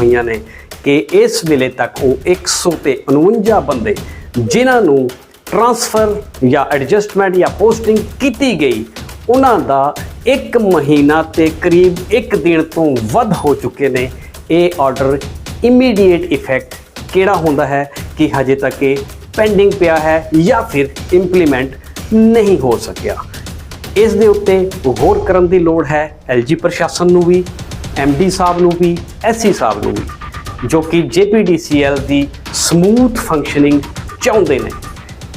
ਹੋਈਆਂ ਨੇ ਕਿ ਇਸ ਵੇਲੇ ਤੱਕ ਉਹ 100 ਤੇ 49 ਬੰਦੇ ਜਿਨ੍ਹਾਂ ਨੂੰ ਟ੍ਰਾਂਸਫਰ ਜਾਂ ਐਡਜਸਟਮੈਂਟ ਜਾਂ ਪੋਸਟਿੰਗ ਕੀਤੀ ਗਈ, ਉਹਨਾਂ ਦਾ 1 ਮਹੀਨਾ ਤੇ ਕਰੀਬ 1 ਦਿਨ ਤੋਂ ਵੱਧ ਹੋ ਚੁੱਕੇ ਨੇ। ਇਹ ਆਰਡਰ ਇਮੀਡੀਏਟ ਇਫੈਕਟ ਕਿਹੜਾ ਹੁੰਦਾ ਹੈ ਕਿ ਹਜੇ ਤੱਕ ਇਹ ਪੈਂਡਿੰਗ ਪਿਆ ਹੈ ਜਾਂ ਫਿਰ ਇੰਪਲੀਮੈਂਟ ਨਹੀਂ ਹੋ ਸਕਿਆ? ਇਸ ਦੇ ਉੱਤੇ ਗੌਰ ਕਰਨ ਦੀ ਲੋੜ ਹੈ। LG ਪ੍ਰਸ਼ਾਸਨ ਨੂੰ ਵੀ MD ਸਾਹਿਬ ਨੂੰ ਵੀ SC ਸਾਹਿਬ ਨੂੰ ਵੀ ਜੋ ਕਿ JPDCL ਦੀ ਸਮੂਥ ਫੰਕਸ਼ਨਿੰਗ ਚਾਹੁੰਦੇ ਨੇ।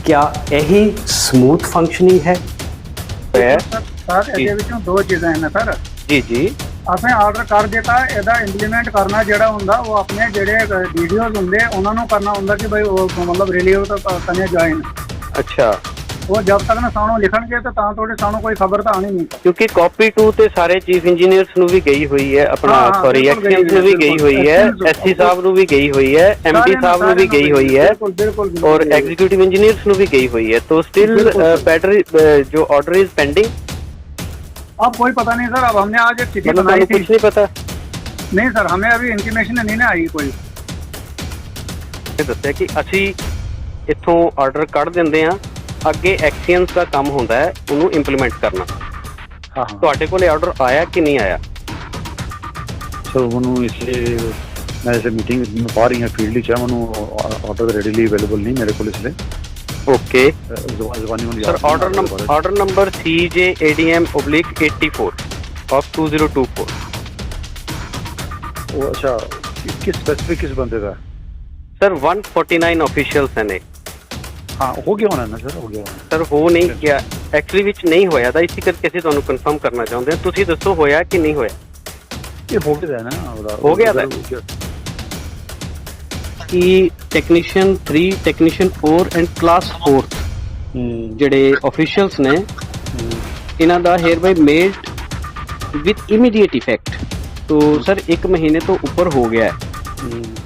ਕਿਆ ਇਹੀ ਸਮੂਥ ਫੰਕਸ਼ਨਿੰਗ ਹੈ? ਸਰ ਇਹਦੇ ਵਿੱਚੋਂ ਦੋ ਚੀਜ਼ਾਂ ਨੇ ਸਰ ਜੀ ਜੀ। ਅਸੀਂ ਆਰਡਰ ਕਰ ਦਿੱਤਾ ਇਹਦਾ ਇੰਪਲੀਮੈਂਟ ਕਰਨਾ ਜਿਹੜਾ ਹੁੰਦਾ ਉਹ ਆਪਣੇ ਜਿਹੜੇ ਵੀਡੀਓਜ਼ ਹੁੰਦੇ ਉਹਨਾਂ ਨੂੰ ਕਰਨਾ ਹੁੰਦਾ ਕਿ ਭਾਈ ਉਹ ਮਤਲਬ ਰਿਲੀਵ ਤਾਂ ਕਰਨੇ ਜੁਆਇਨ ਅੱਛਾ। ਉਹ ਜਦ ਤੱਕ ਨਾ ਸਾਨੂੰ ਲਿਖਣਗੇ ਤਾਂ ਤਾਂ ਤੁਹਾਡੇ ਸਾਨੂੰ ਕੋਈ ਖਬਰ ਤਾਂ ਆਣੀ ਨਹੀਂ। ਕਿਉਂਕਿ ਕਾਪੀ 2 ਤੇ ਸਾਰੇ ਚੀਫ ਇੰਜੀਨੀਅਰਸ ਨੂੰ ਵੀ ਗਈ ਹੋਈ ਹੈ ਆਪਣਾ ਸੌਰੀ ਐਕਸੀਅੰਸ ਨੂੰ ਵੀ ਗਈ ਹੋਈ ਹੈ ਐਸਸੀ ਸਾਹਿਬ ਨੂੰ ਵੀ ਗਈ ਹੋਈ ਹੈ ਐਮਡੀ ਸਾਹਿਬ ਨੂੰ ਵੀ ਗਈ ਹੋਈ ਹੈ ਔਰ ਐਗਜ਼ੀਕਿਊਟਿਵ ਇੰਜੀਨੀਅਰਸ ਨੂੰ ਵੀ ਗਈ ਹੋਈ ਹੈ। तो स्टिल बैटरी जो ऑर्डर इज पेंडिंग अब कोई पता नहीं सर अब हमने आज एक चिट्ठी मतलब बनाई थी कुछ नहीं पता नहीं सर हमें अभी इंटीमेशन नहीं ना आई कोई ਦੱਸਿਆ ਕਿ ਅਸੀਂ ਇੱਥੋਂ ਆਰਡਰ ਕੱਢ ਦਿੰਦੇ ਹਾਂ। ਅੱਗੇ ਐਕਸ਼ਨਸ ਦਾ ਕੰਮ ਹੁੰਦਾ ਹੈ ਉਹਨੂੰ ਇੰਪਲੀਮੈਂਟ ਕਰਨਾ। ਹਾਂ ਤੁਹਾਡੇ ਕੋਲੇ ਆਰਡਰ ਆਇਆ ਕਿ ਨਹੀਂ ਆਇਆ? ਸੋ ਉਹਨੂੰ ਇਸੇ ਮੈਂ ਇਸ ਮੀਟਿੰਗ ਵਿੱਚ ਪਾ ਰਹੀ ਹਾਂ ਫੀਲਡ ਵਿੱਚ ਮੈਨੂੰ ਆਰਡਰ ਰੈਡੀਲੀ ਅਵੇਲੇਬਲ ਨਹੀਂ ਮੇਰੇ ਕੋਲ ਇਸ okay sir order number order number CJADM/84 of 2024 ਉਹ ਅੱਛਾ ਕਿਸ ਸਪੈਸੀਫਿਕ ਕਿਸ ਬੰਦੇ ਦਾ? ਸਰ 149 ਅਫੀਸ਼ੀਅਲਸ ਨੇ। ਹਾਂ ਹੋ ਗਿਆ ਹੋਣਾ ਨਾ ਸਰ ਹੋ ਗਿਆ ਹੋਣਾ। ਸਰ ਹੋ ਨਹੀਂ ਗਿਆ। ਐਕਚੁਅਲੀ ਵਿੱਚ ਨਹੀਂ ਹੋਇਆ ਤਾਂ ਇਸੇ ਕਰਕੇ ਅਸੀਂ ਤੁਹਾਨੂੰ ਕਨਫਰਮ ਕਰਨਾ ਚਾਹੁੰਦੇ ਹਾਂ। ਤੁਸੀਂ ਦੱਸੋ ਹੋਇਆ ਕਿ ਨਹੀਂ ਹੋਇਆ? ਇਹ ਹੋ ਗਿਆ ਹੈ ਨਾ ਉਹਦਾ ਹੋ ਗਿਆ ਤਾਂ। ਕਿ ਟੈਕਨੀਸ਼ੀਅਨ 3 ਟੈਕਨੀਸ਼ੀਅਨ 4 ਐਂਡ ਕਲਾਸ 4 ਹੂੰ। ਜਿਹੜੇ ਆਫੀਸ਼ੀਅਲਸ ਨੇ ਇਹਨਾਂ ਦਾ hereby made with immediate effect ਤੋ ਸਰ 1 ਮਹੀਨੇ ਤੋਂ ਉੱਪਰ ਹੋ ਗਿਆ ਹੈ।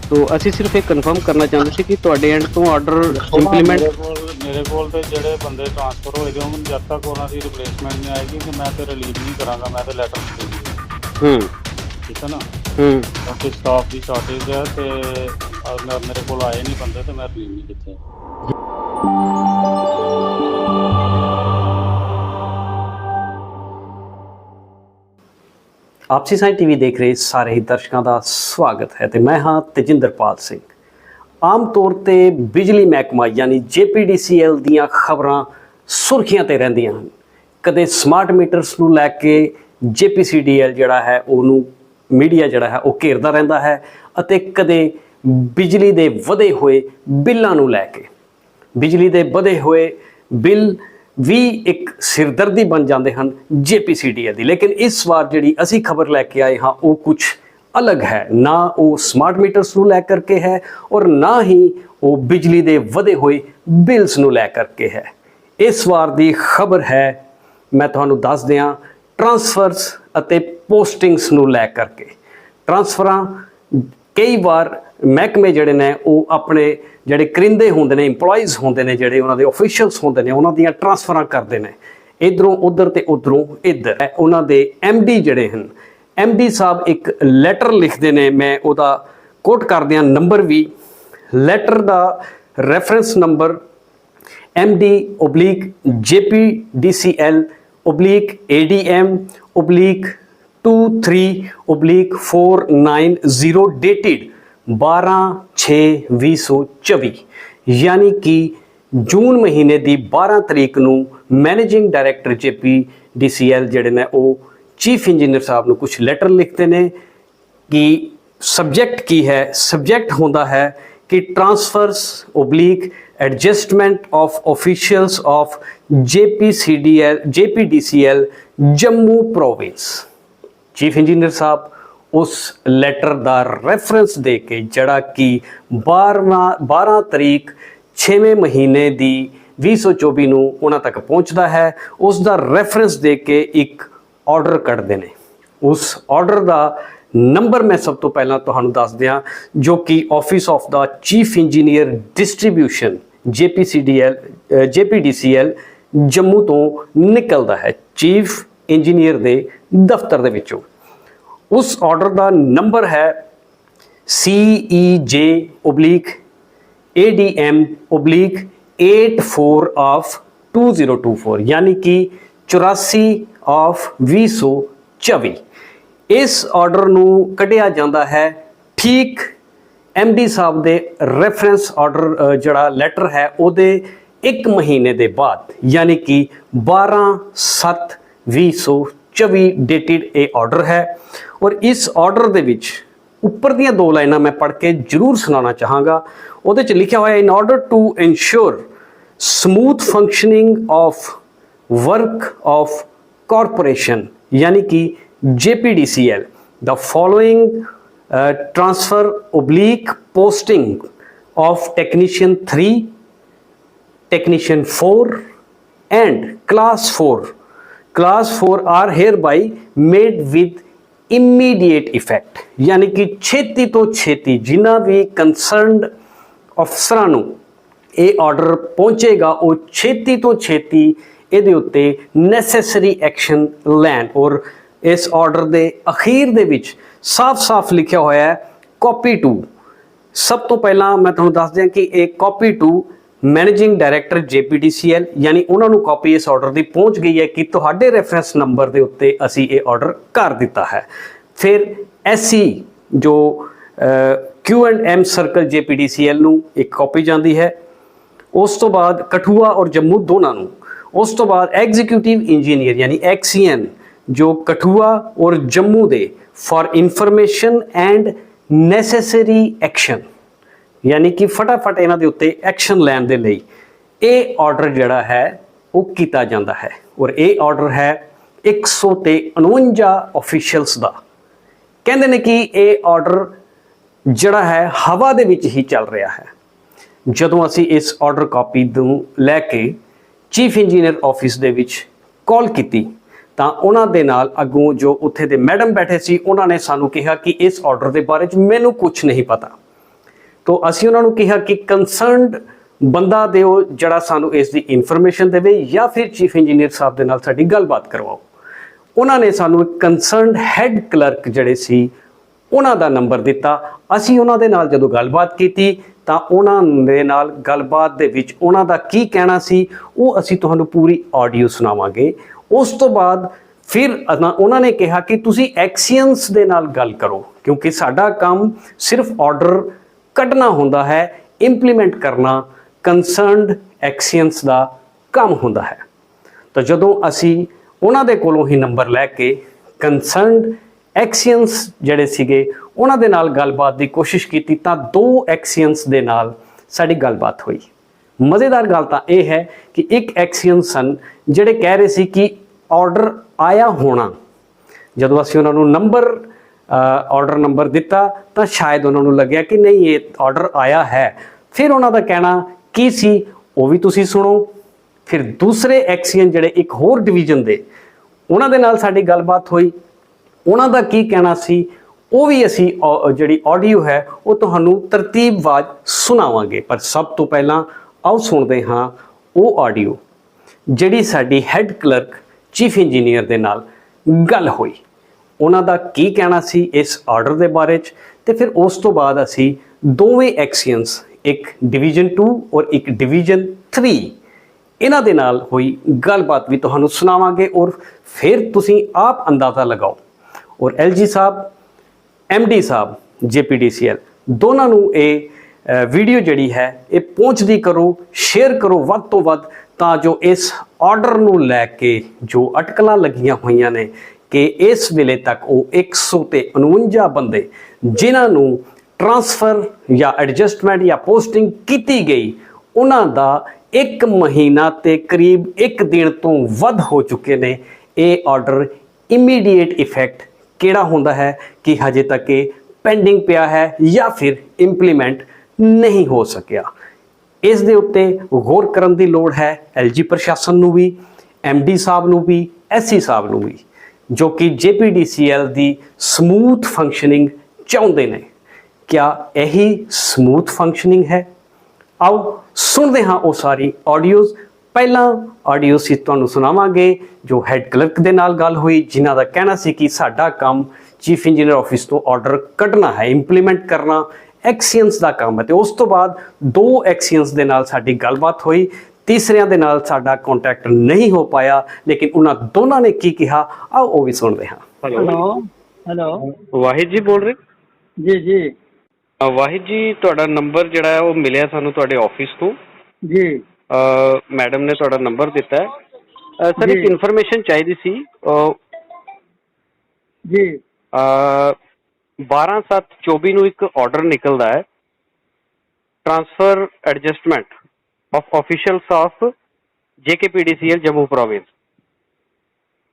ਤੋ ਅਸੀਂ ਸਿਰਫ ਇਹ ਕਨਫਰਮ ਕਰਨਾ ਚਾਹੁੰਦੇ ਸੀ ਕਿ ਤੁਹਾਡੇ ਐਂਡ ਤੋਂ ਆਰਡਰ ਇੰਪਲੀਮੈਂਟ ਮੇਰੇ ਕੋਲ ਮੇਰੇ ਕੋਲ ਤੇ ਜਿਹੜੇ ਬੰਦੇ ਟ੍ਰਾਂਸਫਰ ਹੋਏ ਦੇ ਉਹਨਾਂ ਜਦ ਤੱਕ ਉਹਨਾਂ ਦੀ ਰਿਪਲੇਸਮੈਂਟ ਨਹੀਂ ਆਏਗੀ ਤੇ ਮੈਂ ਤੇ ਰਿਲੀਵ ਨਹੀਂ ਕਰਾਂਗਾ ਮੈਂ ਤੇ ਲੈਟਰ ਦੇ ਹੂੰ। ਠੀਕ ਹੈ ਨਾ? ਹੂੰ। ਕਿਉਂਕਿ ਸਟਾਫ ਦੀ ਸ਼ਾਰਟੇਜ ਹੈ ਤੇ ਮੈਂ- ਮੇਰੇ ਕੋਲ ਆਏ ਨਹੀਂ ਬੰਦੇ ਤੇ ਮੈਂ ਰਿਲੀਵ ਨਹੀਂ ਕੀਤੇ। ਆਪਸੀ ਸਾਈ ਟੀਵੀ ਦੇਖ ਰਹੇ ਸਾਰੇ ਹੀ ਦਰਸ਼ਕਾਂ ਦਾ ਸਵਾਗਤ ਹੈ ਤੇ ਮੈਂ ਹਾਂ ਤੇਜਿੰਦਰਪਾਲ ਸਿੰਘ। ਆਮ ਤੌਰ ਤੇ ਬਿਜਲੀ ਮਹਿਕਮਾ ਯਾਨੀ JPDCL ਦੀਆਂ ਖਬਰਾਂ ਸੁਰਖੀਆਂ ਤੇ ਰਹਿੰਦੀਆਂ ਹਨ। ਕਦੇ ਸਮਾਰਟ ਮੀਟਰਸ ਨੂੰ ਲੈ ਕੇ JPCDL ਜਿਹੜਾ ਹੈ, ਉਹਨੂੰ ਮੀਡੀਆ ਜਿਹੜਾ ਹੈ, ਉਹ ਘੇਰਦਾ ਰਹਿੰਦਾ ਹੈ ਅਤੇ ਕਦੇ ਬਿਜਲੀ ਦੇ ਵਧੇ ਹੋਏ ਬਿੱਲਾਂ ਨੂੰ ਲੈ ਕੇ। ਬਿਜਲੀ ਦੇ ਵਧੇ ਹੋਏ ਬਿੱਲ ਵੀ ਇੱਕ ਸਿਰਦਰਦੀ ਬਣ ਜਾਂਦੇ ਹਨ JPCDL ਦੀ। ਲੇਕਿਨ ਇਸ ਵਾਰ ਜਿਹੜੀ ਅਸੀਂ ਖਬਰ ਲੈ ਕੇ ਆਏ ਹਾਂ, ਉਹ ਕੁਝ ਅਲੱਗ ਹੈ। ਨਾ ਉਹ ਸਮਾਰਟ ਮੀਟਰਸ ਨੂੰ ਲੈ ਕਰਕੇ ਹੈ ਔਰ ਨਾ ਹੀ ਉਹ ਬਿਜਲੀ ਦੇ ਵਧੇ ਹੋਏ ਬਿਲਸ ਨੂੰ ਲੈ ਕਰਕੇ ਹੈ। ਇਸ ਵਾਰ ਦੀ ਖਬਰ ਹੈ, ਮੈਂ ਤੁਹਾਨੂੰ ਦੱਸ ਦਿਆਂ ਟ੍ਰਾਂਸਫਰਸ ਅਤੇ ਪੋਸਟਿੰਗਸ ਨੂੰ ਲੈ ਕਰਕੇ। ਟ੍ਰਾਂਸਫਰਾਂ ਕਈ ਵਾਰ ਮਹਿਕਮੇ ਜਿਹੜੇ ਨੇ, ਉਹ ਆਪਣੇ ਜਿਹੜੇ ਕਰਿੰਦੇ ਹੁੰਦੇ ਨੇ, EMPLOYEES ਹੁੰਦੇ ਨੇ ਜਿਹੜੇ, ਉਹਨਾਂ ਦੇ ਅਫੀਸ਼ੀਅਲਸ ਹੁੰਦੇ ਨੇ, ਉਹਨਾਂ ਦੀਆਂ ਟ੍ਰਾਂਸਫਰਾਂ ਕਰਦੇ ਨੇ। ਇਧਰੋਂ ਉਧਰ ਤੇ ਉਧਰੋਂ ਇੱਧਰ। ਉਹਨਾਂ ਦੇ MD ਜਿਹੜੇ ਹਨ MD ਸਾਹਿਬ ਇੱਕ ਲੈਟਰ ਲਿਖਦੇ ਨੇ, ਮੈਂ ਉਹਦਾ ਕੋਟ ਕਰਦਿਆਂ ਨੰਬਰ ਵੀ। ਲੈਟਰ ਦਾ reference number MD oblique JPDCL oblique ADM oblique 23 oblique 490 dated 12/6/2024 ਯਾਨੀ ਕਿ ਜੂਨ ਮਹੀਨੇ ਦੀ 12 ਤਰੀਕ ਨੂੰ ਮੈਨੇਜਿੰਗ ਡਾਇਰੈਕਟਰ JPDCL ਜਿਹੜੇ ਨੇ ਉਹ ਚੀਫ ਇੰਜੀਨੀਅਰ ਸਾਹਿਬ ਨੂੰ ਕੁਝ ਲੈਟਰ ਲਿਖਦੇ ਨੇ ਕਿ ਸਬਜੈਕਟ ਕੀ ਹੈ? ਸਬਜੈਕਟ ਹੁੰਦਾ ਹੈ ਕਿ transfers oblique adjustment of officials of JPCDL JPDCL Jammu province chief engineer ਸਾਹਿਬ ਉਸ ਲੈਟਰ ਦਾ ਰੈਫਰੈਂਸ ਦੇ ਕੇ ਜਿਹੜਾ ਕਿ 12 12 ਤਰੀਕ 6ਵੇਂ ਮਹੀਨੇ ਦੀ 2024 ਨੂੰ ਉਹਨਾਂ ਤੱਕ ਪਹੁੰਚਦਾ ਹੈ। ਉਸ ਦਾ ਰੈਫਰੈਂਸ ਦੇ ਕੇ ਇੱਕ ਆਰਡਰ ਕੱਢਦੇ ਨੇ। ਉਸ ਆਰਡਰ ਦਾ ਨੰਬਰ ਮੈਂ ਸਭ ਤੋਂ ਪਹਿਲਾਂ ਤੁਹਾਨੂੰ ਦੱਸ ਦਿਆਂ ਜੋ ਕਿ office of the chief engineer distribution JPCDL uh, JPDCL Jammu ਤੋਂ ਨਿਕਲਦਾ ਹੈ। ਚੀਫ ਇੰਜੀਨੀਅਰ ਦੇ ਦਫ਼ਤਰ ਦੇ ਵਿੱਚੋਂ। ਉਸ ਆਰਡਰ ਦਾ ਨੰਬਰ ਹੈ CEJ oblique ADM oblique 84 of 2024 ਯਾਨੀ ਕਿ 84 of 2024 ਇਸ ਆਰਡਰ ਨੂੰ ਕੱਢਿਆ ਜਾਂਦਾ ਹੈ ਠੀਕ ਐਮਡੀ ਸਾਹਿਬ ਦੇ ਰੈਫਰੈਂਸ ਆਰਡਰ ਜਿਹੜਾ ਲੈਟਰ ਹੈ, ਉਹਦੇ 1 ਮਹੀਨੇ ਦੇ ਬਾਅਦ, ਯਾਨੀ ਕਿ 12 7 2024 ਡੇਟਿਡ ਇਹ ਆਰਡਰ ਹੈ। ਔਰ ਇਸ ਆਰਡਰ ਦੇ ਵਿੱਚ ਉੱਪਰ ਦੀਆਂ ਦੋ ਲਾਈਨਾਂ ਮੈਂ ਪੜ੍ਹ ਕੇ ਜ਼ਰੂਰ ਸੁਣਾਉਣਾ ਚਾਹਾਂਗਾ ਉਹਦੇ ਚ ਲਿਖਿਆ ਹੋਇਆ in order to ensure smooth functioning of work of corporation ਯਾਨੀ ਕਿ JPDCL the following uh, transfer oblique posting of technician 3 technician 4 and class 4 class 4 are hereby made with immediate effect ਯਾਨੀ ਕਿ ਛੇਤੀ ਤੋਂ ਛੇਤੀ ਜਿਨ੍ਹਾਂ ਵੀ ਕੰਸਰਨਡ ਅਫਸਰਾਂ ਨੂੰ ਇਹ ਆਰਡਰ ਪਹੁੰਚੇਗਾ, ਉਹ ਛੇਤੀ ਤੋਂ ਛੇਤੀ ਇਹਦੇ ਉੱਤੇ ਨੈਸੈਸਰੀ ਐਕਸ਼ਨ ਲੈਣ। ਔਰ ਇਸ ਆਰਡਰ ਦੇ ਅਖੀਰ ਦੇ ਵਿੱਚ ਸਾਫ਼-ਸਾਫ਼ ਲਿਖਿਆ ਹੋਇਆ ਹੈ ਕਾਪੀ 2 ਸਭ ਤੋਂ ਪਹਿਲਾਂ ਮੈਂ ਤੁਹਾਨੂੰ ਦੱਸ ਦਿਆਂ ਕਿ ਇਹ ਕਾਪੀ 2 ਮੈਨੇਜਿੰਗ ਡਾਇਰੈਕਟਰ JPDCL ਯਾਨੀ ਉਹਨਾਂ ਨੂੰ ਕਾਪੀ ਇਸ ਆਰਡਰ ਦੀ ਪਹੁੰਚ ਗਈ ਹੈ ਕਿ ਤੁਹਾਡੇ ਰੈਫਰੈਂਸ ਨੰਬਰ ਦੇ ਉੱਤੇ ਅਸੀਂ ਇਹ ਆਰਡਰ ਕਰ ਦਿੱਤਾ ਹੈ। ਫਿਰ SC ਜੋ Q and Q&M circle JPDCL ਨੂੰ ਇੱਕ ਕਾਪੀ ਜਾਂਦੀ ਹੈ। ਉਸ ਤੋਂ ਬਾਅਦ ਕਠੂਆ ਔਰ ਜੰਮੂ ਦੋਨਾਂ ਨੂੰ। ਉਸ ਤੋਂ ਬਾਅਦ ਐਗਜ਼ੀਕਿਊਟਿਵ ਇੰਜੀਨੀਅਰ ਯਾਨੀ ਐਕਸੀਐਨ ਜੋ ਕਠੂਆ ਔਰ ਜੰਮੂ ਦੇ for information and necessary action ਯਾਨੀ ਕਿ ਫਟਾਫਟ ਇਹਨਾਂ ਦੇ ਉੱਤੇ ਐਕਸ਼ਨ ਲੈਣ ਦੇ ਲਈ ਇਹ ਆਰਡਰ ਜਿਹੜਾ ਹੈ, ਉਹ ਕੀਤਾ ਜਾਂਦਾ ਹੈ। ਔਰ ਇਹ ਆਰਡਰ ਹੈ 149 ਅਫੀਸ਼ੀਅਲਸ ਦਾ। ਕਹਿੰਦੇ ਨੇ ਕਿ ਇਹ ਆਰਡਰ ਜਿਹੜਾ ਹੈ, ਹਵਾ ਦੇ ਵਿੱਚ ਹੀ ਚੱਲ ਰਿਹਾ ਹੈ। ਜਦੋਂ ਅਸੀਂ ਇਸ ਆਰਡਰ ਕਾਪੀ ਨੂੰ ਲੈ ਕੇ ਚੀਫ ਇੰਜੀਨੀਅਰ ਆਫਿਸ ਦੇ ਵਿੱਚ ਕਾਲ ਕੀਤੀ, ਤਾਂ ਉਹਨਾਂ ਦੇ ਨਾਲ ਅੱਗੋਂ ਜੋ ਉੱਥੇ ਦੇ ਮੈਡਮ ਬੈਠੇ ਸੀ, ਉਹਨਾਂ ਨੇ ਸਾਨੂੰ ਕਿਹਾ ਕਿ ਇਸ ਆਰਡਰ ਦੇ ਬਾਰੇ 'ਚ ਮੈਨੂੰ ਕੁਝ ਨਹੀਂ ਪਤਾ। ਤੋ ਅਸੀਂ ਉਹਨਾਂ ਨੂੰ ਕਿਹਾ ਕਿ ਕੰਸਰਨਡ ਬੰਦਾ ਦਿਓ ਜਿਹੜਾ ਸਾਨੂੰ ਇਸ ਦੀ ਇਨਫੋਰਮੇਸ਼ਨ ਦੇਵੇ ਜਾਂ ਫਿਰ ਚੀਫ ਇੰਜੀਨੀਅਰ ਸਾਹਿਬ ਦੇ ਨਾਲ ਸਾਡੀ ਗੱਲਬਾਤ ਕਰਵਾਓ। ਉਹਨਾਂ ਨੇ ਸਾਨੂੰ ਇੱਕ ਕੰਸਰਨਡ ਹੈੱਡ ਕਲਰਕ ਜਿਹੜੇ ਸੀ, ਉਹਨਾਂ ਦਾ ਨੰਬਰ ਦਿੱਤਾ। ਅਸੀਂ ਉਹਨਾਂ ਦੇ ਨਾਲ ਜਦੋਂ ਗੱਲਬਾਤ ਕੀਤੀ ਤਾਂ ਉਹਨਾਂ ਦੇ ਨਾਲ ਗੱਲਬਾਤ ਦੇ ਵਿੱਚ ਉਹਨਾਂ ਦਾ ਕੀ ਕਹਿਣਾ ਸੀ, ਉਹ ਅਸੀਂ ਤੁਹਾਨੂੰ ਪੂਰੀ ਆਡੀਓ ਸੁਣਾਵਾਂਗੇ। ਉਸ ਤੋਂ ਬਾਅਦ ਫਿਰ ਉਹਨਾਂ ਨੇ ਕਿਹਾ ਕਿ ਤੁਸੀਂ ਐਕਸੀਅੰਸ ਦੇ ਨਾਲ ਗੱਲ ਕਰੋ, ਕਿਉਂਕਿ ਸਾਡਾ ਕੰਮ ਸਿਰਫ ਆਰਡਰ ਕੱਢਣਾ ਹੁੰਦਾ ਹੈ ਇੰਪਲੀਮੈਂਟ ਕਰਨਾ ਕੰਸਰਨਡ ਐਕਸੀਅਨਸ ਦਾ ਕੰਮ ਹੁੰਦਾ ਹੈ। ਤਾਂ ਜਦੋਂ ਅਸੀਂ ਉਹਨਾਂ ਦੇ ਕੋਲੋਂ ਹੀ ਨੰਬਰ ਲੈ ਕੇ ਕੰਸਰਨਡ ਐਕਸੀਅਨਸ ਜਿਹੜੇ ਸੀਗੇ, ਉਹਨਾਂ ਦੇ ਨਾਲ ਗੱਲਬਾਤ ਦੀ ਕੋਸ਼ਿਸ਼ ਕੀਤੀ ਤਾਂ ਦੋ ਐਕਸੀਅਨਸ ਦੇ ਨਾਲ ਸਾਡੀ ਗੱਲਬਾਤ ਹੋਈ। ਮਜ਼ੇਦਾਰ ਗੱਲ ਤਾਂ ਇਹ ਹੈ ਕਿ ਇੱਕ ਐਕਸੀਅਨ ਸਨ ਜਿਹੜੇ ਕਹਿ ਰਹੇ ਸੀ ਕਿ ਆਰਡਰ ਆਇਆ ਹੋਣਾ। ਜਦੋਂ ਅਸੀਂ ਉਹਨਾਂ ਨੂੰ ਨੰਬਰ ਆਰਡਰ ਨੰਬਰ ਦਿੱਤਾ ਤਾਂ ਸ਼ਾਇਦ ਉਹਨਾਂ ਨੂੰ ਲੱਗਿਆ ਕਿ ਨਹੀਂ, ਇਹ ਆਰਡਰ ਆਇਆ ਹੈ। ਫਿਰ ਉਹਨਾਂ ਦਾ ਕਹਿਣਾ, ਕੀ ਸੀ? ਉਹ ਵੀ ਤੁਸੀਂ ਸੁਣੋ। ਫਿਰ ਦੂਸਰੇ ਐਕਸੀਅਨ ਜਿਹੜੇ ਇੱਕ ਹੋਰ ਡਿਵੀਜ਼ਨ ਦੇ, ਉਹਨਾਂ ਦੇ ਨਾਲ ਸਾਡੀ ਗੱਲਬਾਤ ਹੋਈ। ਉਹਨਾਂ ਦਾ ਕੀ ਕਹਿਣਾ ਸੀ? ਉਹ ਵੀ ਅਸੀਂ ਜਿਹੜੀ ਆਡੀਓ ਹੈ, ਉਹ ਤੁਹਾਨੂੰ ਤਰਤੀਬਵਾਰ ਸੁਣਾਵਾਂਗੇ। ਪਰ ਸਭ ਤੋਂ ਪਹਿਲਾਂ ਆਓ ਸੁਣਦੇ ਹਾਂ ਉਹ ਆਡੀਓ ਜਿਹੜੀ ਸਾਡੀ ਹੈੱਡ ਕਲਰਕ ਚੀਫ ਇੰਜੀਨੀਅਰ ਦੇ ਨਾਲ ਗੱਲ ਹੋਈ। ਉਹਨਾਂ ਦਾ ਕੀ ਕਹਿਣਾ ਸੀ ਇਸ ਆਰਡਰ ਦੇ ਬਾਰੇ ਚ? ਤੇ ਫਿਰ ਉਸ ਤੋਂ ਬਾਅਦ ਅਸੀਂ ਦੋਵੇਂ ਐਕਸੀਅਨਸ ਇੱਕ ਡਿਵੀਜ਼ਨ 2 ਔਰ ਇੱਕ ਡਿਵੀਜ਼ਨ 3 ਇਹਨਾਂ ਦੇ ਨਾਲ ਹੋਈ ਗੱਲਬਾਤ ਵੀ ਤੁਹਾਨੂੰ ਸੁਣਾਵਾਂਗੇ ਔਰ ਫਿਰ ਤੁਸੀਂ ਆਪ ਅੰਦਾਜ਼ਾ ਲਗਾਓ। ਔਰ ਐਲਜੀ ਸਾਹਿਬ ਐਮਡੀ ਸਾਹਿਬ ਜੇਪੀਡੀਸੀਐਲ ਦੋਨਾਂ ਨੂੰ ਇਹ ਵੀਡੀਓ ਜਿਹੜੀ ਹੈ, ਇਹ ਪਹੁੰਚਦੀ ਕਰੋ ਸ਼ੇਅਰ ਕਰੋ ਵੱਧ ਤੋਂ ਵੱਧ ਤਾਂ ਜੋ ਇਸ ਆਰਡਰ ਨੂੰ ਲੈ ਕੇ ਜੋ ਅਟਕਲਾਂ ਲੱਗੀਆਂ ਹੋਈਆਂ ਨੇ ਕਿ ਇਸ ਵੇਲੇ ਤੱਕ ਉਹ 149 ਬੰਦੇ ਜਿਨ੍ਹਾਂ ਨੂੰ ਟਰਾਂਸਫਰ ਜਾਂ ਐਡਜਸਟਮੈਂਟ ਜਾਂ ਪੋਸਟਿੰਗ ਕੀਤੀ ਗਈ, ਉਹਨਾਂ ਦਾ ਇੱਕ ਮਹੀਨਾ ਤੇ ਕਰੀਬ ਇੱਕ ਦਿਨ ਤੋਂ ਵੱਧ ਹੋ ਚੁੱਕੇ ਨੇ। ਇਹ ਆਰਡਰ ਇਮੀਡੀਏਟ ਇਫੈਕਟ ਕਿਹੜਾ ਹੁੰਦਾ ਹੈ ਕਿ ਹਜੇ ਤੱਕ ਇਹ ਪੈਂਡਿੰਗ ਪਿਆ ਹੈ ਜਾਂ ਫਿਰ ਇੰਪਲੀਮੈਂਟ ਨਹੀਂ ਹੋ ਸਕਿਆ। ਇਸ ਦੇ ਉੱਤੇ ਗੌਰ ਕਰਨ ਦੀ ਲੋੜ ਹੈ ਐਲਜੀ ਪ੍ਰਸ਼ਾਸਨ ਨੂੰ ਵੀ ਐਮਡੀ ਸਾਹਿਬ ਨੂੰ ਵੀ ਐਸਸੀ ਸਾਹਿਬ ਨੂੰ ਵੀ। ਜੋ ਕਿ ਜੇਪੀਡੀਸੀਐਲ ਦੀ ਸਮੂਥ ਫੰਕਸ਼ਨਿੰਗ ਚਾਹੁੰਦੇ ਨੇ। ਕਿਆ ਇਹੀ ਸਮੂਥ ਫੰਕਸ਼ਨਿੰਗ ਹੈ? ਆਓ ਸੁਣਦੇ ਹਾਂ ਉਹ ਸਾਰੀ ਆਡੀਓਜ਼ ਪਹਿਲਾਂ ਆਡੀਓ ਸੀ ਤੁਹਾਨੂੰ ਸੁਣਾਵਾਂਗੇ, ਜੋ ਹੈੱਡ ਕਲਰਕ ਦੇ ਨਾਲ ਗੱਲ ਹੋਈ, ਜਿਨ੍ਹਾਂ ਦਾ ਕਹਿਣਾ ਸੀ ਕਿ ਸਾਡਾ ਕੰਮ ਚੀਫ ਇੰਜੀਨੀਅਰ ਆਫਿਸ ਤੋਂ ਆਰਡਰ ਕੱਢਣਾ ਹੈ ਇੰਪਲੀਮੈਂਟ ਕਰਨਾ ਐਕਸੀਅੰਸ ਦਾ ਕੰਮ ਹੈ। ਤੇ ਉਸ ਤੋਂ ਬਾਅਦ ਦੋ ਐਕਸੀਅੰਸ ਦੇ ਨਾਲ ਸਾਡੀ ਗੱਲਬਾਤ ਹੋਈ। ਤੀਸਰਿਆਂ ਦੇ ਨਾਲ ਸਾਡਾ ਕੰਟੈਕਟ ਨਹੀਂ ਹੋ ਪਾਇਆ ਲੇਕਿਨ ਉਹਨਾਂ ਦੋਨਾਂ ਨੇ ਕੀ ਕਿਹਾ ਆਓ ਉਹ ਵੀ ਸੁਣਦੇ ਹਾਂ। ਹੈਲੋ ਹੈਲੋ ਵਾਹਿਦ ਜੀ ਬੋਲ ਰਹੇ? ਜੀ ਜੀ। ਵਾਹਿਦ ਜੀ ਤੁਹਾਡਾ ਨੰਬਰ ਜਿਹੜਾ ਹੈ ਉਹ ਮਿਲਿਆ ਸਾਨੂੰ ਤੁਹਾਡੇ ਆਫਿਸ ਤੋਂ। ਜੀ। ਮੈਡਮ ਨੇ ਤੁਹਾਡਾ ਨੰਬਰ ਦਿੱਤਾ ਹੈ। ਸਰ ਇੱਕ। ਇਨਫੋਰਮੇਸ਼ਨ ਚਾਹੀਦੀ ਸੀ। ਅ, ਜੀ। ਅ, 12/7/24 ਨੂੰ ਇੱਕ ਆਰਡਰ ਨਿਕਲਦਾ ਹੈ। Transfer adjustment of officials of officials of JKPDCL Jammu province.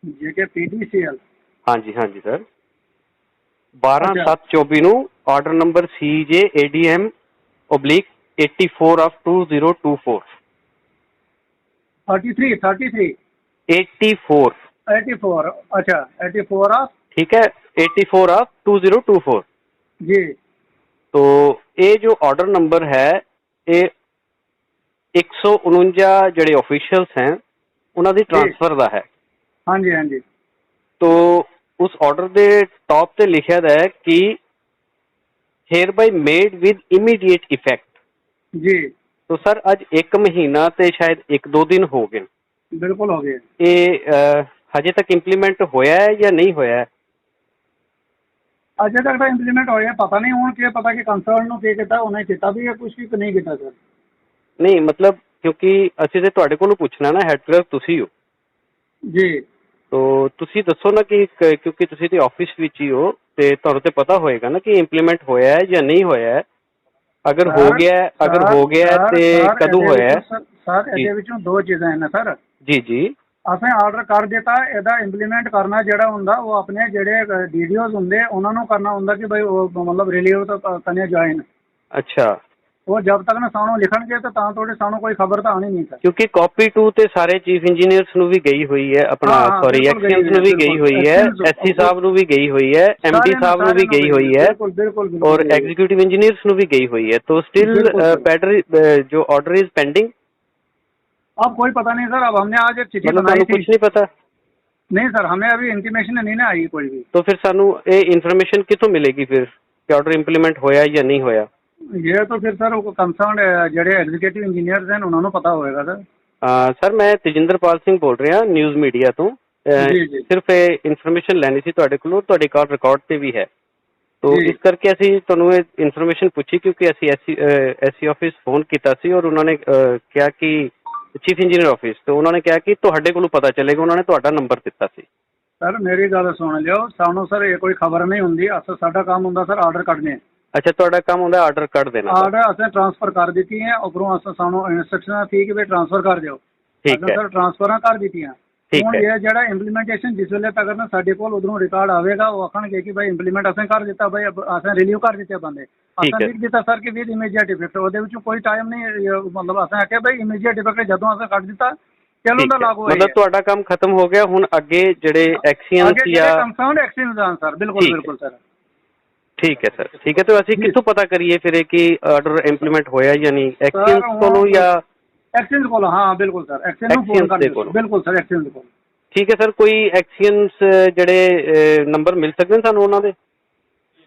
JKPDCL. हाँ जी हाँ जी सर बारह अच्छा। सात चौबी नु order number C J A D M oblique eighty four of two zero two four thirty three thirty three eighty four eighty four अच्छा eighty four of ठीक है eighty four of two zero two four जी। तो ये जो order number है ये 149 ਜਿਹੜੇ officials हैं ਉਹਨਾਂ ਦੀ ਟ੍ਰਾਂਸਫਰ ਦਾ ਹੈ हाँ जी हाँ जी तो उस ऑर्डर ਦੇ ਟੌਪ ਤੇ ਲਿਖਿਆ ਦਾ ਹੈ ਕਿ hereby made with immediate effect जी तो सर ਅੱਜ 1 ਮਹੀਨਾ ਤੇ ਸ਼ਾਇਦ 1-2 ਦਿਨ ਹੋ ਗਏ बिल्कुल हो गए ਇਹ ਅਹ, ਹਜੇ ਤੱਕ ਇੰਪਲੀਮੈਂਟ ਹੋਇਆ ਹੈ ਜਾਂ ਨਹੀਂ ਹੋਇਆ ਹੈ ਅਜੇ ਤੱਕ ਤਾਂ ਇੰਪਲੀਮੈਂਟ ਹੋਇਆ ਪਤਾ ਨਹੀਂ ਹੁਣ ਕੀ ਪਤਾ ਕਿ ਕੰਸਰਨ ਨੂੰ ਕੀ ਕੀਤਾ ਉਹਨੇ ਕੀਤਾ ਵੀ ਹੈ ਕੁਝ ਵੀ ਕਿ ਨਹੀਂ ਕੀਤਾ ਸਰ ਨਹੀਂ ਮਤਲਬ ਕਿਉਂਕਿ ਅਸੀਂ ਤੇ ਤੁਹਾਡੇ ਕੋਲੋਂ ਪੁੱਛਣਾ ਨਾ ਹੈਡ ਕਲਰਕ ਤੁਸੀਂ ਹੋ। ਜੀ। ਤੋ ਤੁਸੀਂ ਦੱਸੋ ਨਾ ਕਿ ਕ- ਕਿਉਂਕਿ ਤੁਸੀਂ ਤੇ ਆਫਿਸ ਵਿੱਚ ਹੀ ਹੋ ਤੇ ਤੁਹਾਨੂੰ ਤੇ ਪਤਾ ਹੋਏਗਾ ਨਾ ਕਿ ਇੰਪਲੀਮੈਂਟ ਹੋਇਆ ਹੈ ਜਾਂ ਨਹੀਂ ਹੋਇਆ ਹੈ। ਅਗਰ ਹੋ ਸਰ, ਗਿਆ ਹੈ ਅਗਰ ਸਰ, ਹੋ ਗਿਆ ਹੈ ਸਰ, ਤੇ ਸਰ, ਕਦੋਂ ਇਹਦੇ ਹੋਇਆ ਹੈ? ਵਿੱਚੋਂ ਸਰ- ਜੀ। ਇਹਦੇ ਵਿੱਚੋਂ ਦੋ ਚੀਜ਼ਾਂ ਹਨ ਸਰ। ਜੀ ਜੀ। ਅਸੀਂ ਆਰਡਰ ਕਰ ਦਿੱਤਾ ਇਹਦਾ ਇੰਪਲੀਮੈਂਟ ਕਰਨਾ ਜਿਹੜਾ ਹੁੰਦਾ ਉਹ ਆਪਣੇ ਜਿਹੜੇ ਡੀਡੀਓਜ਼ ਹੁੰਦੇ ਉਹਨਾਂ ਨੂੰ ਕਰਨਾ ਹੁੰਦਾ ਕਿ ਭਾਈ ਉਹ ਮਤਲਬ ਰਿਲੀਵ ਤਾਂ ਕਰਨੇ ਜੁਆਇਨ ਅੱਛਾ। ਉਹ ਜਦ ਤੱਕ ਨਾ ਸਾਨੂੰ ਲਿਖਣਗੇ ਤਾਂ ਤਾਂ ਤੁਹਾਡੇ ਸਾਨੂੰ ਕੋਈ ਖਬਰ ਤਾਂ ਆਣੀ ਨਹੀਂ ਸਰ। ਕਿਉਂਕਿ ਕਾਪੀ 2 ਤੇ ਸਾਰੇ ਚੀਫ ਇੰਜੀਨੀਅਰਸ ਨੂੰ ਵੀ ਗਈ ਹੋਈ ਹੈ ਆਪਣਾ ਸੌਰੀ ਐਕਸ਼ਨਸ ਨੂੰ ਵੀ ਗਈ ਹੋਈ ਹੈ ਐਸਸੀ ਸਾਹਿਬ ਨੂੰ ਵੀ ਗਈ ਹੋਈ ਹੈ ਐਮਡੀ ਸਾਹਿਬ ਨੂੰ ਵੀ ਗਈ ਹੋਈ ਹੈ ਔਰ ਐਗਜ਼ੀਕਿਊਟਿਵ ਇੰਜੀਨੀਅਰਸ ਨੂੰ ਵੀ ਗਈ ਹੋਈ ਹੈ। तो स्टिल बैटर जो ऑर्डर इज पेंडिंग अब कोई पता नहीं सर अब हमने आज एक चिट्ठी बनाई थी कुछ नहीं पता नहीं सर हमें अभी इंटीमेशन नहीं ना आई कोई भी तो फिर सानू ये इन्फॉर्मेशन कितों मिलेगी फिर कि ऑर्डर इंप्लीमेंट होया या नहीं होया ये तो फिर सर कंसर्न ਜਿਹੜੇ ਐਗਜ਼ੀਕਿਊਟਿਵ ਇੰਜੀਨੀਅਰਸ ਹਨ ਉਹਨਾਂ ਨੂੰ ਪਤਾ ਹੋਏਗਾ ਸਰ ਅਹ ਸਰ ਮੈਂ ਤੇਜਿੰਦਰਪਾਲ ਸਿੰਘ ਬੋਲ ਰਿਹਾ ਨਿਊਜ਼ ਮੀਡੀਆ ਤੋਂ ਅਹ ਜੀ, ਜੀ। ਸਿਰਫ ਇਹ ਇਨਫੋਰਮੇਸ਼ਨ ਲੈਣੀ ਸੀ ਤੁਹਾਡੇ ਕੋਲੋਂ ਤੁਹਾਡੀ ਕਾਲ ਰਿਕਾਰਡ ਤੇ ਵੀ ਹੈ ਤੋਂ ਜੀ। ਇਸ ਕਰਕੇ ਅਸੀਂ ਤੁਹਾਨੂੰ ਇਹ ਇਨਫੋਰਮੇਸ਼ਨ ਪੁੱਛੀ ਕਿਉਂਕਿ ਅਸੀਂ ਐਸਸੀ ਐਸਸੀ ਆਫਿਸ ਫੋਨ ਕੀਤਾ ਸੀ ਔਰ ਉਹਨਾਂ ਨੇ ਅਹ, ਕਿਹਾ ਕਿ ਚੀਫ ਇੰਜੀਨੀਅਰ ਆਫਿਸ ਤੋਂ ਉਹਨਾਂ ਨੇ ਕਿਹਾ ਕਿ ਤੁਹਾਡੇ ਕੋਲੋਂ ਪਤਾ ਚੱਲੇਗਾ ਉਹਨਾਂ ਨੇ ਤੁਹਾਡਾ ਨੰਬਰ ਦਿੱਤਾ ਸੀ ਸਰ ਮੇਰੀ ਗੱਲ ਸੁਣ ਲਿਓ ਸਾਨੂੰ ਸਰ ਇਹ ਕੋਈ ਖਬਰ ਨਹੀਂ ਹੁੰਦੀ ਅਸਲ ਸਾਡਾ ਕੰਮ ਹੁੰਦਾ ਸਰ ਆਰਡਰ ਕੱਢਨੇ ਅੱਛਾ ਤੁਹਾਡਾ ਕੰਮ ਹੁੰਦਾ ਆਰਡਰ ਕੱਢ ਦੇਣਾ ਆਰਡਰ ਅਸੀਂ ਟ੍ਰਾਂਸਫਰ ਕਰ ਦਿੱਤੀ ਹੈ ਉਪਰੋਂ ਅਸਾਂ ਸਾਨੂੰ ਇਨਸਟਰਕਸ਼ਨਾਂ ਸੀ ਕਿ ਵੀ ਟ੍ਰਾਂਸਫਰ ਕਰ ਦਿਓ ਠੀਕ ਅਸੀਂ ਹੈ ਸਰ ਟ੍ਰਾਂਸਫਰਾਂ ਕਰ ਦਿੱਤੀਆਂ ਠੀਕ ਹੁਣ। ਇਹ ਜਿਹੜਾ ਇੰਪਲੀਮੈਂਟੇਸ਼ਨ ਜਿਸ ਵੇਲੇ ਤੱਕ ਨਾ ਸਾਡੇ ਕੋਲ ਉਧਰੋਂ ਰਿਕਾਰਡ ਆਵੇਗਾ ਉਹ ਆਖਣਗੇ ਕਿ ਭਾਈ ਇੰਪਲੀਮੈਂਟ ਅਸੀਂ ਕਰ ਦਿੱਤਾ ਭਾਈ ਅਸੀਂ ਰਿਲੀਵ ਕਰ ਦਿੱਤੇ ਬੰਦੇ ਅਸੀਂ ਹੈ। ਲਿਖ ਦਿੱਤਾ ਸਰ ਕਿ ਵਿਦ ਇਮੀਡੀਏਟ ਇਫੈਕਟ ਉਹਦੇ ਵਿੱਚੋਂ ਕੋਈ ਟਾਈਮ ਨਹੀਂ ਇਹ ਮਤਲਬ ਅਸੀਂ ਆਖਿਆ ਭਾਈ ਇਮੀਡੀਏਟ ਇਫੈਕਟ ਜਦੋਂ ਅਸੀਂ ਕੱਢ ਦਿੱਤਾ ਚਲੋ ਠੀਕ ਹੈ। ਲਾਗੂ ਹੋਇਆ ਮਤਲਬ ਤੁਹਾਡਾ ਕੰਮ ਖਤਮ ਹੋ ਗਿਆ ਹੁਣ ਅੱਗੇ ਜਿਹੜੇ ਐਕਸੀਅਨਸ ਅੱਗੇ ਜਾਂ ਜਿਹੜੇ ਕੰਸਰਨਡ ਐਕਸ਼ਨਸ ਹਨ ਸਰ ਬਿਲਕੁਲ ਠੀਕ ਹੈ। ਬਿਲਕੁਲ ਸਰ ਠੀਕ ਹੈ ਸਰ ਠੀਕ ਹੈ ਤੇ ਅਸੀਂ। ਕਿੱਥੋਂ ਪਤਾ ਕਰੀਏ ਫਿਰ ਇਹ ਕਿ ਆਰਡਰ ਇੰਪਲੀਮੈਂਟ ਹੋਇਆ ਜਾਂ ਨਹੀਂ? ਐਕਸੀਅਨਸ ਕੋਲੋਂ ਜਾਂ ਐਕਸ਼ਨਸ ਕੋਲ ਹਾਂ ਬਿਲਕੁਲ ਸਰ ਐਕਸ਼ਨ ਨੂੰ ਫੋਨ ਕਰ। ਬਿਲਕੁਲ ਸਰ ਐਕਸ਼ਨ ਦੇ ਕੋਲ। ਠੀਕ ਹੈ ਸਰ ਕੋਈ ਐਕਸੀਅਨਸ ਜਿਹੜੇ ਨੰਬਰ ਮਿਲ ਸਕਦੇ ਨੇ ਸਾਨੂੰ ਉਹਨਾਂ ਦੇ?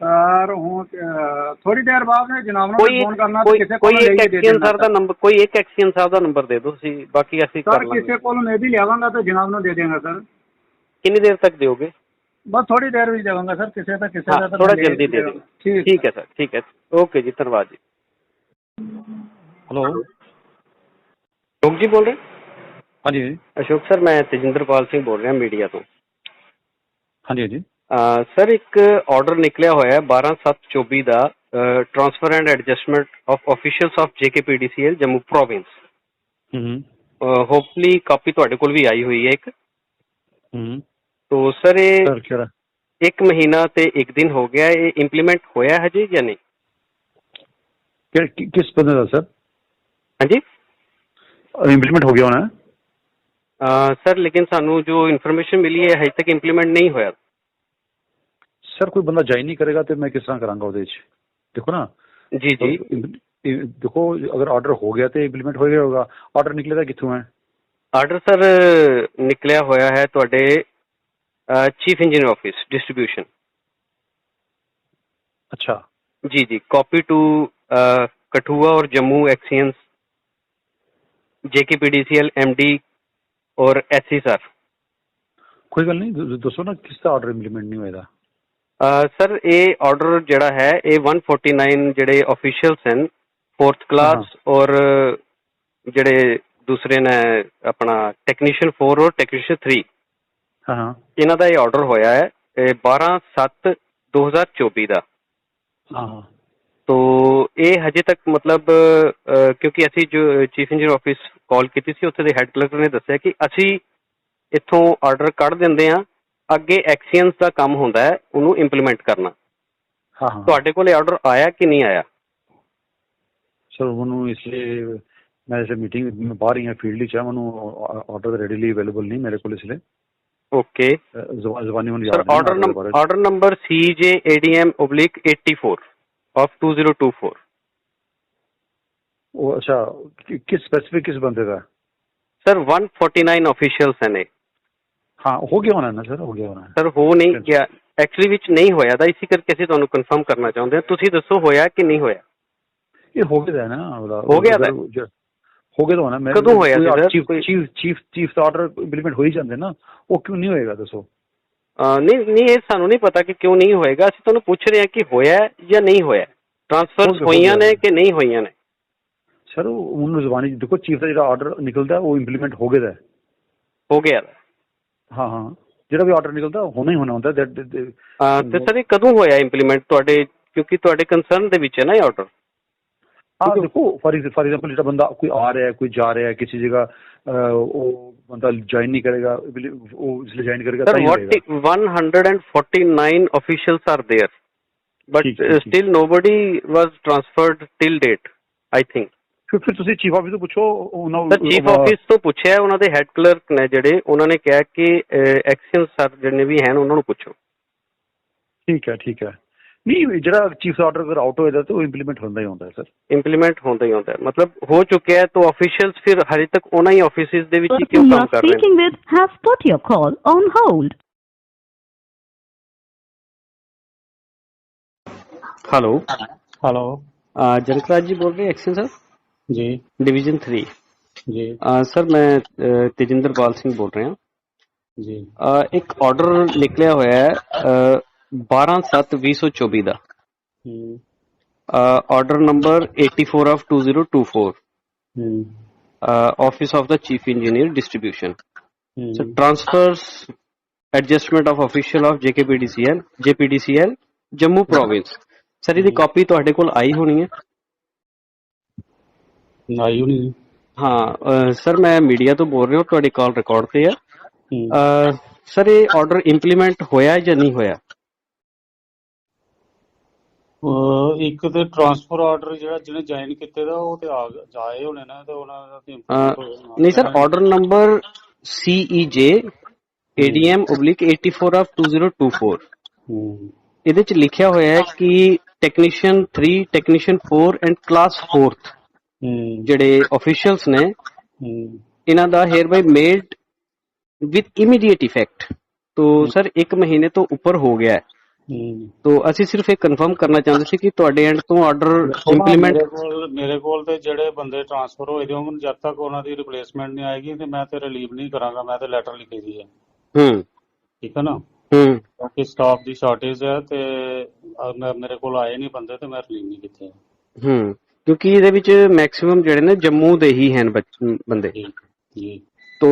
ਸਰ ਹੁਣ ਥੋੜੀ ਦੇਰ ਬਾਅਦ ਨੇ ਜਨਾਬ ਨੂੰ ਕੋਈ ਫੋਨ ਕਰਨਾ ਤੇ ਕੋਈ ਕਿਸੇ ਕੋਈ ਕੋਲ ਇੱਕ ਲੈ ਕੇ ਦੇ ਐਕਸੀਅਨ ਸਰ ਦਾ ਨੰਬਰ ਕੋਈ ਇੱਕ ਐਕਸੀਅਨ ਸਾਹਿਬ ਦਾ ਨੰਬਰ ਦੇ ਦਿਓ ਤੁਸੀਂ ਬਾਕੀ ਅਸੀਂ ਕਰ ਸਰ ਲਾਂਗੇ। ਕਿਸੇ ਕੋਲ ਮੈਂ ਵੀ ਲਿਆਵਾਂਗਾ ਤਾਂ ਜਨਾਬ ਨੂੰ ਦੇ ਦੇਵਾਂਗਾ ਸਰ। ਕਿੰਨੀ ਦੇਰ ਤੱਕ ਦਿਓਗੇ? ਬਸ ਥੋੜੀ ਦੇਰ ਵਿੱਚ ਦੇਵਾਂਗਾ ਸਰ ਕਿਸੇ ਦਾ ਕਿਸੇ ਹਾਂ ਦਾ ਤਾਂ ਥੋੜਾ ਮੈਂ ਜਲਦੀ ਦੇ ਦਿਓ ਠੀਕ ਠੀਕ ਹੈ ਸਰ ਠੀਕ ਹੈ ਓਕੇ ਜੀ ਧੰਨਵਾਦ ਜੀ ਹੈਲੋ ਲੋਕ ਜੀ ਬੋਲ ਰਹੇ ਹਾਂਜੀ ਹਾਂਜੀ ਅਸ਼ੋਕ ਸਰ ਮੈਂ ਤੇਜਿੰਦਰਪਾਲ ਸਿੰਘ ਬੋਲ ਰਿਹਾ ਮੀਡੀਆ ਤੋਂ ਹਾਂਜੀ ਹਾਂਜੀ ਅਹ ਸਰ ਇੱਕ ਆਰਡਰ ਨਿਕਲਿਆ ਹੋਇਆ ਹੈ 12724 ਦਾ transfer and adjustment of officials of JKPDCL Jammu province hmm hmm hopefully copy ਤੁਹਾਡੇ ਕੋਲ ਵੀ ਆਈ ਹੋਈ ਹੈ ਇੱਕ ਹੂੰ ਤੋ ਸਰ ਇਹ ਸਰ ਕਿਹੜਾ? ਇੱਕ ਮਹੀਨਾ ਤੇ ਇੱਕ ਦਿਨ ਹੋ ਗਿਆ ਇਹ ਇੰਪਲੀਮੈਂਟ ਹੋਇਆ ਹੈ ਜੀ ਨਹੀਂ? ਕਿਹੜਾ- ਕਿ- ਕਿਸ ਬੰਦੇ ਦਾ ਸਰ? ਹਾਂਜੀ? ਇੰਪਲੀਮੈਂਟ ਹੋ ਗਿਆ ਹੋਣਾ? ਹੈ? ਅਹ ਸਰ ਲੇਕਿਨ ਸਾਨੂੰ ਜੋ ਇਨਫੋਰਮੇਸ਼ਨ ਮਿਲੀ ਹੈ ਹਜੇ ਤੱਕ ਇੰਪਲੀਮੈਂਟ ਨਹੀਂ ਹੋਇਆ। ਸਰ ਕੋਈ ਬੰਦਾ ਜਾਈ ਨਹੀਂ ਕਰੇਗਾ ਤੇ ਮੈਂ ਕਿਸ ਤਰ੍ਹਾਂ ਕਰਾਂਗਾ ਉਹਦੇ ਵਿੱਚ ਦੇਖੋ ਨਾ। ਜੀ ਜੀ। ਇੰਪ- ਇਹ ਦੇਖੋ ਅਗਰ ਆਰਡਰ ਹੋ ਗਿਆ ਤੇ ਇੰਪਲੀਮੈਂਟ ਹੋ ਗਿਆ ਹੋਗਾ ਆਰਡਰ ਨਿਕਲੇਗਾ ਕਿੱਥੋਂ ਹੈ? ਆਰਡਰ ਸਰ ਨਿਕਲਿਆ ਹੋਇਆ ਹੈ ਤੁਹਾਡੇ ਚੀਫ ਇੰਜੀਨੀਅਰ ਆਫਿਸ ਡਿਸਟ੍ਰੀਬਿਊਸ਼ਨ ਅੱਛਾ जी जी कॉपी टू कठुआ और जम्मू एक्सियंस जेकेपीडीसीएल एमडी और एससी सर ਕੋਈ ਗੱਲ ਨਹੀਂ ਦ- ਦੱਸੋ ਨਾ ਕਿਸ ਦਾ ਆਰਡਰ ਇੰਪਲੀਮੈਂਟ ਨਹੀਂ ਹੋਇਆ ਸਰ ਇਹ ਆਰਡਰ ਜਿਹੜਾ ਹੈ ਇਹ 149 ਜਿਹੜੇ ਅਫੀਸ਼ੀਅਲਸ ਹਨ 4th ਕਲਾਸ ਔਰ ਜਿਹੜੇ ਦੂਸਰੇ ਨੇ ਆਪਣਾ ਟੈਕਨੀਸ਼ੀਅਨ 4 ਔਰ ਟੈਕਨੀਸ਼ੀਅਨ 3 ਹਾਂ ਹਾਂ। ਇਹਨਾਂ ਦਾ ਇਹ ਆਰਡਰ ਹੋਇਆ ਹੈ ਇਹ 12 7 2024 ਦਾ। ਹਾਂ ਹਾਂ। ਤੋ ਇਹ ਹਜੇ ਤੱਕ ਮਤਲਬ ਅਹ, ਕਿਉਂਕਿ ਅਸੀਂ ਜੋ ਚੀਫ ਇੰਜੀਨੀਅਰ ਆਫਿਸ ਕਾਲ ਕੀਤੀ ਸੀ ਉੱਥੇ ਦੇ ਹੈੱਡ ਕਲਰਕ ਨੇ ਦੱਸਿਆ ਕਿ ਅਸੀਂ ਇੱਥੋਂ ਆਰਡਰ ਕੱਢ ਦਿੰਦੇ ਆ ਅੱਗੇ ਐਕਸੀਅੰਸ ਦਾ ਕੰਮ ਹੁੰਦਾ ਹੈ ਉਹਨੂੰ ਇੰਪਲੀਮੈਂਟ ਕਰਨਾ। ਹਾਂ ਹਾਂ। ਤੁਹਾਡੇ ਕੋਲੇ ਆਰਡਰ ਆਇਆ ਕਿ ਨਹੀਂ ਆਇਆ? ਸਰ ਮੈਨੂੰ ਇਸ ਲਈ ਮੈਂ ਇਸ ਮੀਟਿੰਗ ਮੈਂ ਬਾਹਰ ਹੀ ਹਾਂ ਫੀਲਡ ਵਿੱਚ ਆ ਮੈਨੂੰ ਆਰਡਰ ਰੈਡੀਲੀ ਅਵੇਲੇਬਲ ਨਹੀਂ ਮੇਰੇ ਕੋਲ ਇਸ ਲਈ। ਓਕੇ ਜ਼ੁਬਾਨੀ ਮੈਨੂੰ ਸਰ ਯਾਦ ਨਹੀਂ ਆਰਡਰ order ਬਾਰੇ। Number order number CJADM/84 of 2024 ਉਹ ਅੱਛਾ ਕਿਸ ਸਪੈਸੀਫਿਕ ਕਿਸ ਬੰਦੇ ਦਾ ਸਰ 149 ਅਫੀਸ਼ੀਅਲਸ ਹਨ ਇਹ ਹਾਂ ਹੋ ਗਿਆ ਹੋਣਾ ਨਾ ਸਰ ਹੋ ਗਿਆ ਹੋਣਾ ਸਰ ਹੋ ਨਹੀਂ ਗਿਆ ਐਕਚੁਅਲੀ ਵਿੱਚ ਨਹੀਂ ਹੋਇਆ ਤਾਂ ਇਸੇ ਕਰਕੇ ਅਸੀਂ ਤੁਹਾਨੂੰ ਕਨਫਰਮ ਕਰਨਾ ਚਾਹੁੰਦੇ ਹਾਂ ਤੁਸੀਂ ਦੱਸੋ ਹੋਇਆ ਕਿ ਨਹੀਂ ਹੋਇਆ ਇਹ ਹੋ ਗਿਆ ਦਾ ਨਾ ਹੋ ਗਿਆ ਦਾ? ਹੋ ਗਿਆ ਤਾਂ ਹੋਣਾ ਮੈਂ ਕਦੋਂ ਹੋਇਆ ਸੀ sir? Chief chief chief chief ਦਾ ਆਰਡਰ ਇੰਪਲੀਮੈਂਟ ਹੋ ਹੀ ਜਾਂਦੇ ਨਾ ਉਹ ਕਿਉਂ ਨਹੀਂ ਹੋਏਗਾ ਦੱਸੋ ਨਹੀਂ ਨਹੀਂ ਇਹ ਸਾਨੂੰ ਨਹੀਂ ਪਤਾ ਕਿ ਕਿਉਂ ਨਹੀਂ ਹੋਏਗਾ ਅਸੀਂ ਤੁਹਾਨੂੰ ਪੁੱਛ ਰਹੇ ਹਾਂ ਕਿ ਹੋਇਆ ਜਾਂ ਨਹੀਂ ਹੋਇਆ ਟ੍ਰਾਂਸਫਰਸ ਹੋਈਆਂ। ਨੇ ਕਿ ਨਹੀਂ ਹੋਈਆਂ ਨੇ ਸਰ ਉਹ ਉਹਨੂੰ ਜ਼ੁਬਾਨੀ ਦੇਖੋ ਚੀਫ ਦਾ ਜਿਹੜਾ ਆਰਡਰ ਨਿਕਲਦਾ ਉਹ ਇੰਪਲੀਮੈਂਟ ਹੋ ਗਿਆ ਦਾ ਹੈ। ਗਿਆ ਹੈ। ਹਾਂ ਜਿਹੜਾ ਵੀ ਆਰਡਰ ਨਿਕਲਦਾ ਉਹ ਹੋਣਾ ਹੀ ਹੋਣਾ ਹੁੰਦਾ ਤੇ ਸਰ ਇਹ ਕਦੋਂ ਹੋਇਆ ਇੰਪਲੀਮੈਂਟ ਤੁਹਾਡੇ ਕਿਉਂਕਿ ਤੁਹਾਡੇ ਕੰਸਰਨ ਦੇ ਵਿੱਚ ਹੈ ਨਾ ਇਹ ਆਰਡਰ ਹਾਂ ਦੇਖੋ ਫॉर ਫॉर ਐਗਜ਼ਾਮਪਲ ਜਿਹੜਾ ਬੰਦਾ ਕੋਈ ਆ ਰਿਹਾ ਹੈ ਕੋਈ ਜਾ ਰਿਹਾ ਹੈ ਕਿਸੇ ਜਗ੍ਹਾ ਉਹ ਬੰਦਾ ਜੁਆਇਨ ਨਹੀਂ ਕਰੇਗਾ ਉਹ ਇਸ ਲਈ ਜੁਆਇਨ ਕਰੇਗਾ ਤਾਂ ਹੀ ਹੋਏਗਾ। 149 officials are there but still nobody was transferred till date i think. ਫਿਰ ਫਿਰ ਤੁਸੀਂ ਚੀਫ ਆਫਿਸ ਤੋਂ ਪੁੱਛੋ ਉਹਨਾਂ ਸਰ ਚੀਫ ਆਫਿਸ ਤੋਂ ਪੁੱਛਿਆ ਉਹਨਾਂ ਦੇ ਹੈੱਡ ਕਲਰਕ ਨੇ ਜਿਹੜੇ ਉਹਨਾਂ ਨੇ ਕਿਹਾ ਕਿ ਐਕਸ਼ਨ ਸਰ ਜਿਹੜੇ ਵੀ ਹਨ ਉਹਨਾਂ ਨੂੰ ਪੁੱਛੋ। ਠੀਕ ਹੈ ਠੀਕ ਹੈ। ਨਹੀਂ ਜਿਹੜਾ ਚੀਫ ਦਾ ਆਰਡਰ ਅਗਰ ਆਊਟ ਹੋਏਗਾ ਤਾਂ ਉਹ ਇੰਪਲੀਮੈਂਟ ਹੁੰਦਾ ਹੀ ਹੁੰਦਾ ਹੈ ਸਰ ਇੰਪਲੀਮੈਂਟ ਹੁੰਦਾ ਹੀ ਹੁੰਦਾ ਹੈ ਮਤਲਬ ਹੋ ਚੁੱਕਿਆ ਹੈ ਤਾਂ ਅਫੀਸ਼ੀਅਲਸ ਫਿਰ ਹਜੇ ਤੱਕ ਉਹਨਾਂ ਹੀ ਆਫਿਸਿਸ ਦੇ ਵਿੱਚ ਹੀ ਕਿਉਂ person you ਕੰਮ are ਕਰ ਰਹੇ ਨੇ speaking with has put your call on hold. Hello hello Janakraj ji ਬੋਲ ਰਹੇ ਐਕਸ਼ਨ ਸਰ ਜੀ ਡਿਵੀਜ਼ਨ 3 ਜੀ ਸਰ ਮੈਂ ਅਹ, ਤੇਜਿੰਦਰਪਾਲ ਸਿੰਘ ਬੋਲ ਰਿਹਾ ਜੀ ਹਾਂ ਇੱਕ ਆਰਡਰ ਨਿਕਲਿਆ ਹੋਇਆ ਹੈ 12/7/2024 ਦਾ। ਹੂੰ। ਆਰਡਰ ਨੰਬਰ 84 ਆਫ 2024 ਹੂੰ। Office of the chief engineer distribution So transfers adjustment of official of JKPDCL JPDCL Jammu province sir ਇਹਦੀ ਕਾਪੀ ਤੁਹਾਡੇ ਕੋਲ ਆਈ ਹੋਣੀ ਹੈ? ਆਈ ਨਹੀਂ ਹਾਂ। ਸਰ ਮੈਂ ਮੀਡੀਆ ਤੋਂ ਬੋਲ ਰਿਹਾ ਹਾਂ ਤੁਹਾਡੀ ਕਾਲ ਰਿਕਾਰਡ ਤੇ ਹੈ। ਸਰ ਇਹ ਆਰਡਰ ਇੰਪਲੀਮੈਂਟ ਹੋਇਆ ਜਾਂ ਨਹੀਂ ਹੋਇਆ? ਇੱਕ ਤੇ ਟ੍ਰਾਂਸਫਰ ਆਰਡਰ ਜਿਹੜਾ ਜਿਹਨੇ ਜੁਆਇਨ ਕੀਤੇ ਦਾ ਉਹ ਤੇ ਆ ਜਾਏ ਹੋਣੇ ਨਾ ਤੇ ਉਹਨਾਂ ਦਾ ਤੇ ਨਹੀਂ sir order number CEJ ADM oblique 84 of 2024 ਹੂੰ। ਇਹਦੇ ਚ ਲਿਖਿਆ ਹੋਇਆ ਹੈ ਕਿ technician 3 technician 4 and class 4th ਹੂੰ। ਜਿਹੜੇ ਅਫੀਸ਼ੀਅਲਸ ਨੇ ਇਹਨਾਂ ਦਾ hereby made with immediate effect ਤੋ ਸਰ 1 ਮਹੀਨੇ ਤੋਂ ਉੱਪਰ ਹੋ ਗਿਆ ਹੂੰ। ਤੋ ਅਸੀਂ ਸਿਰਫ ਇਹ ਕਨਫਰਮ ਕਰਨਾ ਚਾਹੁੰਦੇ ਸੀ ਕਿ ਤੁਹਾਡੇ ਐਂਡ ਤੋਂ ਆਰਡਰ ਇੰਪਲੀਮੈਂਟ ਮੇਰੇ ਕੋਲ ਤੇ ਜਿਹੜੇ ਬੰਦੇ ਟ੍ਰਾਂਸਫਰ ਹੋਏ ਦੇ ਹੋਣ ਜਦ ਤੱਕ ਉਹਨਾਂ ਦੀ ਰਿਪਲੇਸਮੈਂਟ ਨਹੀਂ ਆਏਗੀ ਤੇ ਮੈਂ ਤੇ ਰਿਲੀਵ ਨਹੀਂ ਕਰਾਂਗਾ ਮੈਂ ਤੇ ਲੈਟਰ ਲਿਖੀ ਦੀ ਹੈ। ਹੂੰ। ਠੀਕ ਹੈ ਨਾ? ਹੂੰ। ਕਿਉਂਕਿ ਸਟਾਫ ਦੀ ਸ਼ਾਰਟੇਜ ਹੈ ਤੇ ਮੇਰੇ ਕੋਲ ਆਏ ਨਹੀਂ ਬੰਦੇ ਤੇ ਮੈਂ ਰਿਲੀਵ ਨਹੀਂ ਕੀਤੇ। ਹੂੰ। ਕਿਉਂਕਿ ਇਹਦੇ ਵਿੱਚ ਮੈਕਸਿਮਮ ਜਿਹੜੇ ਨੇ ਜੰਮੂ ਦੇ ਹੀ ਹਨ ਬੱਚ- ਬੰਦੇ। ਜੀ ਜੀ। ਤੋ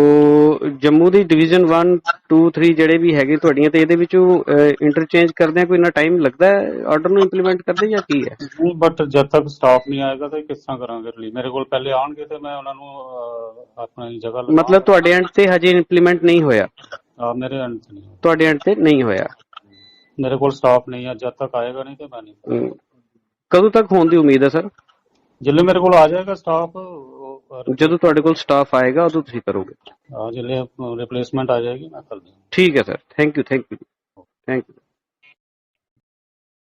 ਜੰਮੂ ਦੀ ਡਿਵੀਜ਼ਨ 1 2 3 ਜਿਹੜੇ ਵੀ ਹੈਗੇ ਤੁਹਾਡੀਆਂ ਤੇ ਇਹਦੇ ਵਿੱਚੋਂ ਇੰਟਰਚੇਂਜ ਕਰਦੇ ਆ? ਕੋਈ ਨਾ ਟਾਈਮ ਲੱਗਦਾ ਹੈ ਆਰਡਰ ਨੂੰ ਇੰਪਲੀਮੈਂਟ ਕਰਦੇ ਜਾਂ ਕੀ ਹੈ? ਨਹੀਂ ਬਟ ਜਦ ਤੱਕ ਸਟਾਫ ਨਹੀਂ ਆਏਗਾ ਤਾਂ ਕਿਸ ਤਰ੍ਹਾਂ ਕਰਾਂਗੇ ਰਿਲੀਵ ਮੇਰੇ ਕੋਲ ਪਹਿਲੇ ਆਉਣਗੇ ਤੇ ਮੈਂ ਉਹਨਾਂ ਨੂੰ ਆਪਣੀ ਜਗ੍ਹਾ ਲਗਾਵਾਂਗਾ। ਮਤਲਬ ਤੁਹਾਡੇ ਐਂਡ ਤੇ ਹਜੇ ਇੰਪਲੀਮੈਂਟ ਨਹੀਂ ਹੋਇਆ? ਅਹ, ਮੇਰੇ end ਤੇ ਨਹੀਂ। ਤੁਹਾਡੇ ਐਂਡ ਤੇ ਨਹੀਂ ਹੋਇਆ? ਮੇਰੇ ਕੋਲ ਸਟਾਫ ਨਹੀਂ ਹੈ ਜਦ ਤੱਕ ਆਏਗਾ ਨਹੀਂ ਤੇ ਮੈਂ ਨਹੀਂ ਕਦੋਂ ਤੱਕ ਹੋਣ ਦੀ ਉਮੀਦ ਹੈ ਸਰ? ਜਿੱਲੇ ਮੇਰੇ ਕੋਲ ਆ ਜਾਏਗਾ ਸਟਾਫ ਜਦੋਂ ਤੁਹਾਡੇ ਕੋਲ ਸਟਾਫ ਆਏਗਾ ਉਦੋਂ ਤੁਸੀਂ ਕਰੋਗੇ। ਜਿੱਲੇ ਰਿਪਲੇਸਮੈਂਟ ਆ ਜਾਏਗੀ ਮੈਂ ਕਰ ਦੂੰਗਾ। ਠੀਕ ਹੈ sir thank you thank you thank you